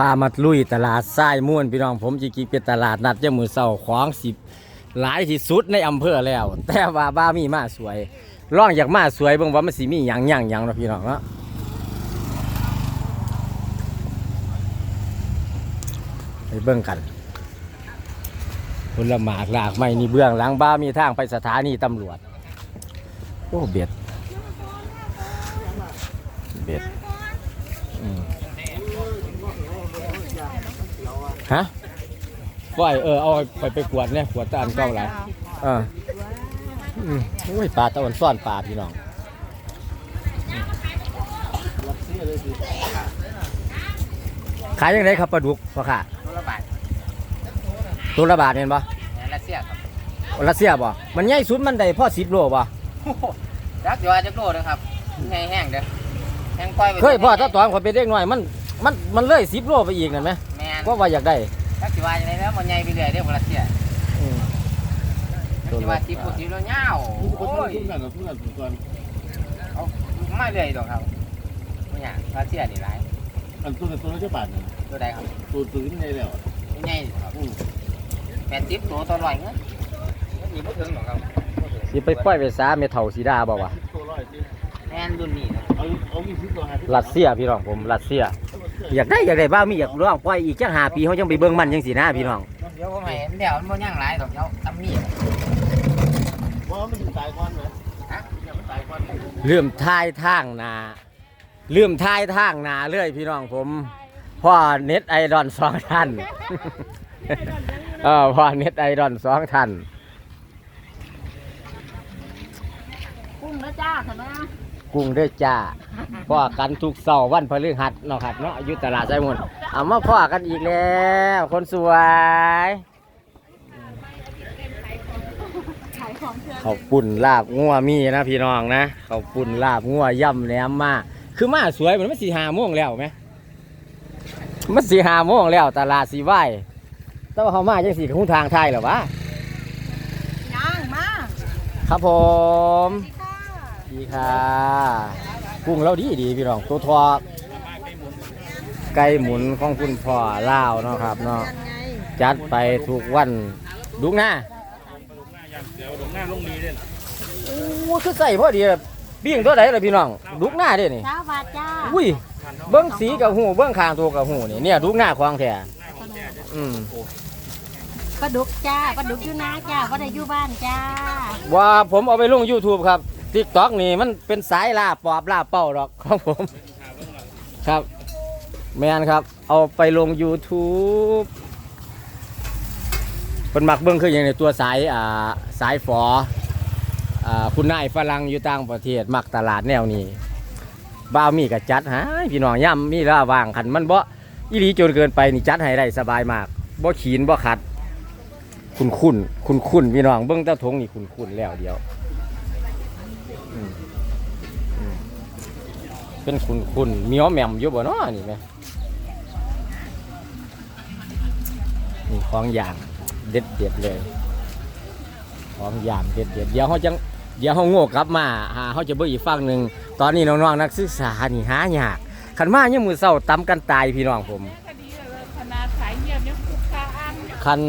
พามาลุยตลาดทรายม่วนพี่น้องผมจีกีเป็นตลาดนัดยามมือเศร้าของสิบหลายที่สุดในอำเภอแล้ว แต่ว่าบ้ามีมาสวยร่องอยากมาสวยเบิ่งว่ามันสิมีหยังหยังหยังนะพี่น้องเนาะไปเบิ่งกันคนละหมากหลากไม่นี่เบื้องหลังบ้ามีทางไปสถานีตำรวจโอ้เบ็ดเบ็ดอืม ฮะปล่อยเออเอาไปไปกวดเนี่ยกวดตาอันเก่าหลายเอออืมโอ้ยปลาตะวันซ่อนปลาพี่น้องขายยังไงครับปลาดุกพ่อค่ะตัวละบาทตัวละบาทเห็นปะแหนรัสเซียครับรัสเซียบ่มันใหญ่สุดมันได้พ่อสิบโลบ่รักอยู่อาจจะโกรธนะครับไงแห้งเด้อแห้งปล่อยไปเคยพ่อถ้าตอนเขาเป็นเด็กน้อยมันมันมันเลยสิบโลไปอีกนั่นไหมแม นก็ว่าอยากได้รักสิว่าอย่างไรแล้วมันใหญ่ไปเรื่อยเด้อคนรัสเซียอืมรักสิว่าสิบปุ๊บสิบแล้วเงาโอ้ยทุกกันทุกกันทุกกันเอาไม่เรื่อยดอกครับมันอย่างรัสเซียนี่หลายอันตัวนั้นตัวนั้นจะบาดนะตัวใดครับตัวตัวนี้ไงแล้วตัวใหญ่ครับแปดสิบตัวตัวลอยเงี้ยนี่ไม่ถึงหรอกครับสิไปปล่อยไปซาเมทัลสีดาบ่วะตัวร้อยสิแมนรุ่นนี้นะเอาเอายี่สิบตัวหารัสเซียพี่น้องผมรัสเซีย อยากได้อยากได้บ้างมีอยากร้องปล่อยอีกจังหาปีเขาจังไปเบิ่งมันจังสีหน้าพี่น้องเดี๋ยวผมเห็นเดี๋ยวมันย่างหลายดอกเดี๋ยวตำนี่เพราะมันถึงตายก่อนนะฮะมันตายก่อนเลื่อมท้ายทางนาเลื่อมท้ายทางนาเรื่อยพี่น้องผมพ่อเน็ตไอดอนสองท่านเออพ่อเน็ตไอดอนสองท่านกุ้งนะจ้าเห็นไหม กุ้งเด้อจ้าพ่อกันทุกเสาร์วันพฤหัสเนาะครับเนาะอยู่ตลาดไซมุนเอามาพ่อกันอีกแล้ว คนสวยขายของเพื่อนเขาวปุ่นลาบงัวมีนะพี่น้องนะเขาวปุ่นลาบงัวย่ำแหนมมาคือมาสวยเหมือนมันสีหาโมงแล้วไหมมันสีหาโมงแล้วตลาดสีไหวแต่ว่าเขามาจังสีคุ้งทางไทายเหรอวะย่างมาครับผม ดีค่ะดีค่ะ กุ้งเราดีดีพี่น้องตัวทอไก่หมุนของคุณพ่อล่าวเนาะครับเนาะยังไงจัดไปทุกวันดุกหน้าเดี๋ยวลงหน้าลงนี้เด่นโอ้คือใส่พอดีแบบปิ้งตัวไหนเลยพี่น้องดุกหน้าเด้นี่เจ้าบาทจ้าอุ้ยเบิ้งสีกับหูเบิ้งคางตัวกับหูนี่เนี่ยดุกหน้าควางแท้อืมปลาดุกจ้าปลาดุกอยู่นาจ้าปลาได้อยู่บ้านจ้าว่าผมเอาไปลง YouTube ครับ TikTok นี่มันเป็นสายลาปอบลาเป้าหรอกของผม ครับแมนครับ เอาไปลง YouTube เป็นมักเบิ้องคืออย่างในตัวสายอ่าสายฝออ่าคุณนายฝรั่งอยู่ต่างประเทศมักตลาดแนวนี้บ้าวมีก็จัดให้พี่น้องย่ำมีระวางขันมันบ่อีหลีจนเกินไปนี่จัดให้ได้สบายมากบ่ขีนบ่ขัด คุณคุณคุณคุณพี่น้องเบิ้องเต้าทงนี่คุณคุณแล้วเดียว เป็นคุณคุณมีอ้อแหม่มอยู่บ่เนาะนี่ไหมนี่ของอย่างเด็ดเด็ดเลย ของอย่างเด็ดเด็ดเดี๋ยวเขาจังเดี๋ยวเขาโง่กลับมาหาเขาจะเบิ่งอีกฝั่งหนึ่งตอนนี้น้องๆนักศึกษานี่หายากขันมาเนี่ยมือเศร้าตำกันตายพี่น้องผมคดีขนาดสายเงียบยังคุกคาอันคัน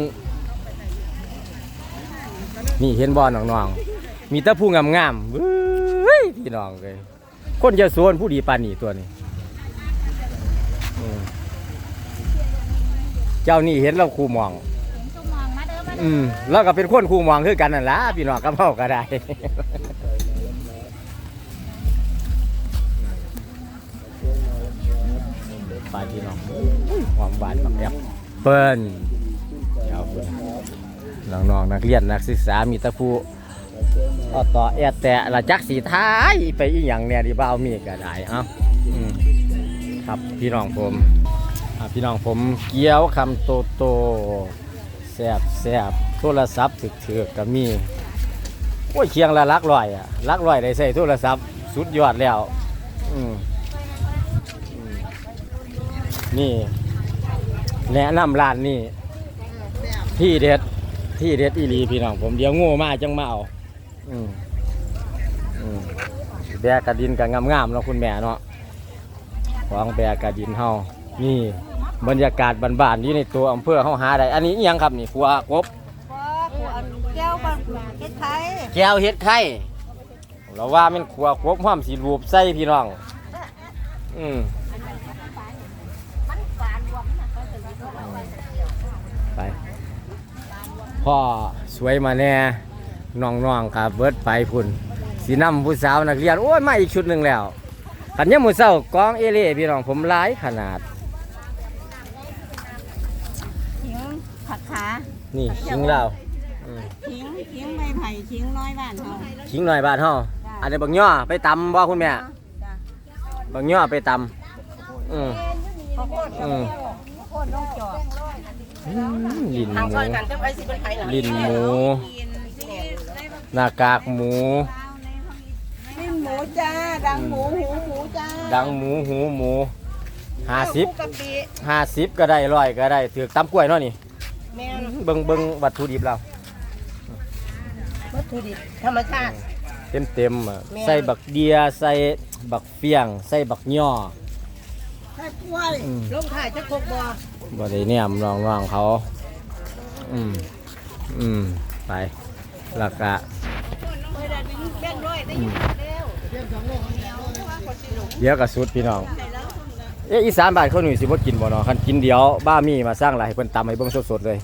นี่เห็นบอลน้องๆมีต่ผู้งามๆ ยพี่น้องเลยคนจะสวนผู้ดีปานนี่ตัวนี้อืมเจ้านี่เห็นเราคู่มองสมองมาเด้อมาอืเด้อมแล้วก็เป็นคนคู่มองคือกันนั่นละพี่น้องกับเฮาก็ได้ไปพี่น้องอุ้ยหอมหวานแบบแอปเปิ้ลเอาเปิ้ลน้องๆนักเรียนนักศึกษามีแตะผู้ ต่อต่อแอดแต่ละจักสีท้ายไปอีหยังเนี่ยที่บ้าวมีก็ได้เอ้าครับพี่น้องผมพี่น้องผมเกี๊ยวคำโตโตแซบแซบโทรศัพท์ถึกถือก็มีโอ้ยเคียงละลักร้อยอะลักร้อยได้ใส่โทรศัพท์สุดยอดแล้วนี่แนะนำร้านนี่ที่เด็ดที่เด็ดอีหลีพี่น้องผมเดี๋ยวโง่มาจังมาเอา อืมอืมแบกกระดินกับงามๆเนาะคุณแม่เนาะของแบกกระดินเฮานี่ บรรยากาศบ้านๆอยู่ในตัวอำเภอเฮาหาได้ อันนี้อิหยังครับนี่ครัวกบกูอันแก้วบางเฮ็ดไทยแก้วเฮ็ดไข่เราว่ามันครัวกบหอมสีรูปใส่พี่น้อง อืมไปพ่อสวยมาแน่ น้องๆครับเบิดไปพุ่นสีน้ำผู้สาวนักเรียนโอ้ยมาอีกชุดหนึ่งแล้วขันยามมือเศร้ากองเอเล่พี่น้องผมหลายขนาดขิงผักขานี่ชิงเราอืมขิงขิงใบไผ่ขิงน้อยบ้านเฮาชิงหน่อยบาทเฮาอันนี้บักย่อไปตำบ่คุณแม่จ้ะบักย่อไปตำอืมข้าวโพดอืมข้าวโพดน้องจอกอืมลิ้นหทางมูซอยกันจะไปสิเป็นไผล่ะลิ้นหมูกินสิได้ หน้ากากหมูลิ้นหมูจ้า ดังหมูหูหมูจ้าดังหมูหูหมูห้าสิบคู่กะปิห้าสิบก็ได้ร้อยก็ได้ถือกตำกล้วยเนาะนี่แม่นเบิ่งเบิ่งวัตถุดิบเราวัตถุดิบธรรมชาติ เต็มเต็มๆอะแม่น ใส่บักเดียใส่บักเฟียง ใส่บักย่อ ใช่กล้วยอืม ลงถ่ายจะครบบ่บ่ได้เนี่ยน้องน้องๆเขา อืม อืม ไปแล้วก็ เฮ้ยได้แบ่งด้วยได้ยินเร็วเดี๋ยวก็สุดพี่น้อง เอ๊ะอีสานบ้านเขาหนุ่ยสิบ่กินบ่เนาะคันกินเดี๋ยวบ้ามีมาสร้างหลายให้เพิ่นตำให้เบิ่งสดๆเลย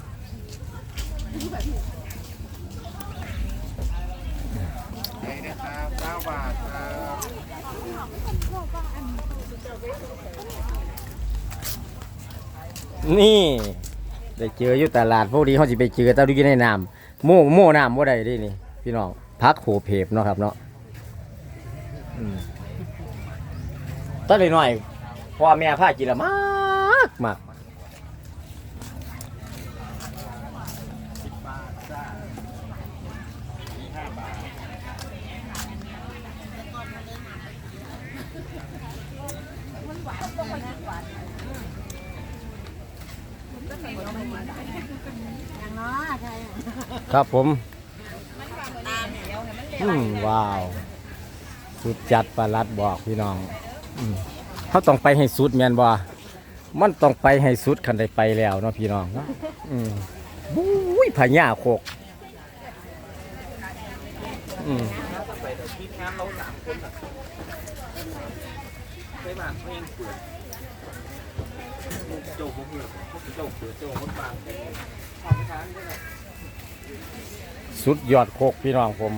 นี่ได้เจออยู่ตลาดพวกนี้เขาสิไปเจอแตาดูกินในน้ำโม่โม่น้ำบ่ได้เดินี่พี่น้อง พักโขเพบเนาะครับเนาะอืมตอนน้อยๆพ่อแม่พากินละมากมากอย่างน้อยใช่ครับผม อืมว้าว สุดจัดประหลัดบอกพี่น้องอืมเขาต้องไปให้สุดแมนบ่มันต้องไปให้สุดคันได้ไปแล้วเนาะพี่น้องเนาะอืมบุ้ยพญาโคกอืมทีมงานเราสามคนอะเคยมาเองเปิดโจ้ผมเปิดพวกโจ้เปิดโจ้คนบางทำทางด้วยนะ สุดยอดโคกพี่น้องผม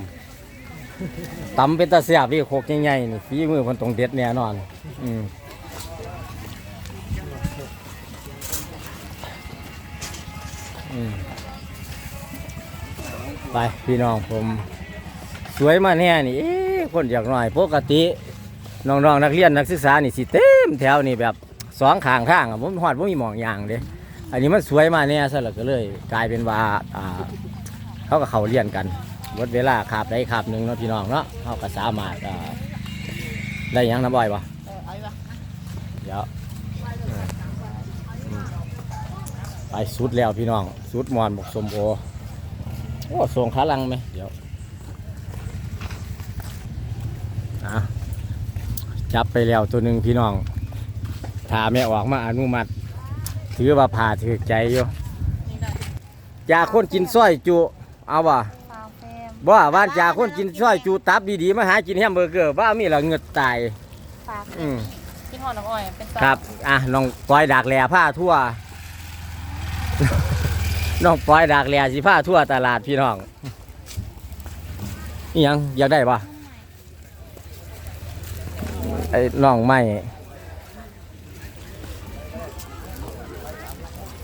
ตำเป็นตาเสียบพี่โคกใหญ่ๆนี่ฝีมือคนตรงเด็ดแน่นอน อืมอืมไปพี่น้องผม สวยมาแน่นี่เอ๊ะคนอยากหน่อยปกติน้องๆนักเรียนนักศึกษานี่สิเต็มแถวนี่แบบสองข้างทางอะผมหอดผมมีหมองอย่างเด้อันนี้มันสวยมาแน่ซะแล้วก็เลย กลายเป็นว่าอ่าเขาก็เขาเรียนกัน ลดเวลาขาบได้ขาบหนึ่งเนาะพี่น้องเนาะเขาก็สามารถได้ยังนะบ่อยปะเดี๋ยวไปสุดแล้วพี่น้องสุดมอนบกสมโอโอ้ส่งขาลังไหมเดี๋ยวจับไปแล้วตัวหนึ่งพี่น้องถาแม่ออกมาอนุมัติ ถือว่าผ่าถือใจอยู่อยากคนกินส้อยจุ เอาว่ะฟา บ่ว่านจากคนกินซอยจูตับดีๆมาหากินแฮมเบอร์เกอร์ว่ามีละเงือดตายฝากอืมกินหอน้ำอ้อยเป็นครับ อะน้องปอยดากแหล่ผ้าทั่ว น้องปอยดากแหล่สิผ้าทั่วตลาดพี่น้องนี่ยังอยากได้ปะไอ้น้องไม่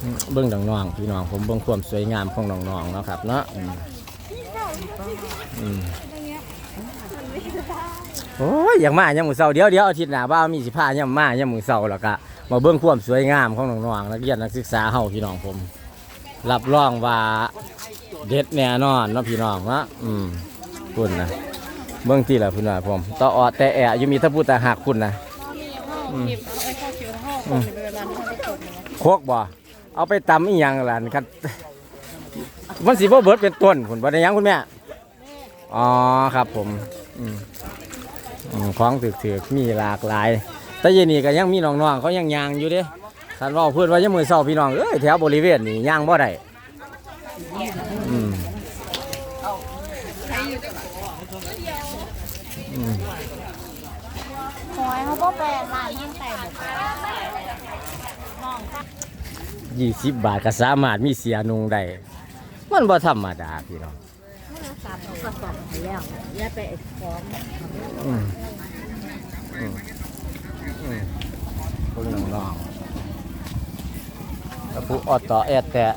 อืมเบิ้งดังน้องพี่น้องผมเบิ้งความสวยงามของน้องๆเนาะครับเนาะอืมอืม โอ้ยอย่างมาอย่างมือเสาเดี๋ยวเดี๋ยวอาทิตย์หน้าบ้ามีสิพาอย่างมาอย่างมือเสาแล้วก็มาเบิ้งความสวยงามของน้องๆนักเรียนนักศึกษาเฮาพี่น้องผม รับรองว่าเด็ดแน่นอนเนาะพี่น้องเนาะอืมคุณนะเบื้องที่ละคุณนะผมต่ออแต่แอะอยู่มีแตะพูดแต่หักคุณนะโคกบ่เอาไปตำอีหยังหล่ะครับ มันสิบ่เบิดเป็นต้นคุณบ่ได้หยังคุณแม่ อ๋อครับผมอืมอืมของถือๆมีหลากหลาย แต่เย็นนี้ก็ยังมีน้องๆเขายังยางอยู่เด้ท่านเว่าเพื่อนว่ายังมือเศร้าพี่น้องเอ้ยแถวบริเวณนี่ย่างบ่ได้อืมอืมหอยเขาก็แปลร้านยังแต่หมดน้องค่ะยี่สิบบาทก็สามารถมีเสียนุงได้ มันบ่ธรรมดาพี่น้องสามกระสอบแล้วอย่าไปฟ้องอืมอืมอืมพวกน้องๆแล้วผู้ออดต่อแอดแต่ล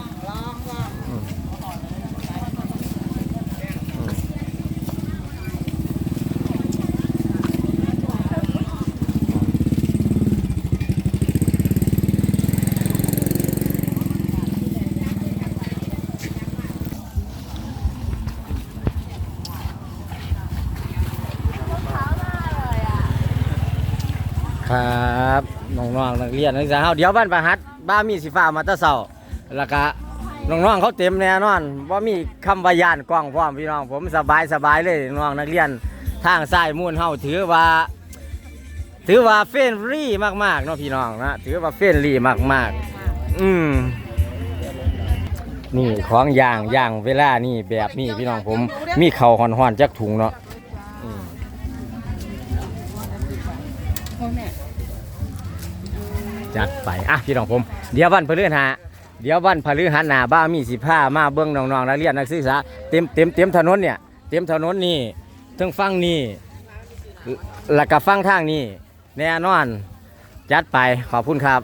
องลองลอง อืมอืมครับน้ องนักเรียนนักศึกษาเฮาเดี๋ยวบ้านประหัดบ้ามีสิฟ้ามาแตะเสาแล้วก็น้องๆเขาเต็มแน่นอนว่ามีคำวายานกว้างพร้อมพี่น้อง ผมสบายสบายเลยน้องนักเรียนทางซ้ายมุ่นเฮาถือว่า ถือว่าเฟรนรี่มากๆเนาะพี่น้องนะถือว่าเฟรนรี่มากๆ อืมนี่ของย่างย่างเวลานี่แบบนี้พี่น้องผมมีเข่าวหอนๆจักถุงเนาะอืม จัดไปอะพี่น้องผมเดี๋ยววันพฤหัสเดี๋ยววันพฤหัสหน้าบ้ามีสิผ้ามาเบื้องน้องๆนักเรียนนักศึกษาเต็มเต็มเต็มถนนเนี่ยเต็มถนนนี่ทั้งฟังนี่แล้วก็ฟังทางนี่แน่นอน จัดไปขอบคุณครับ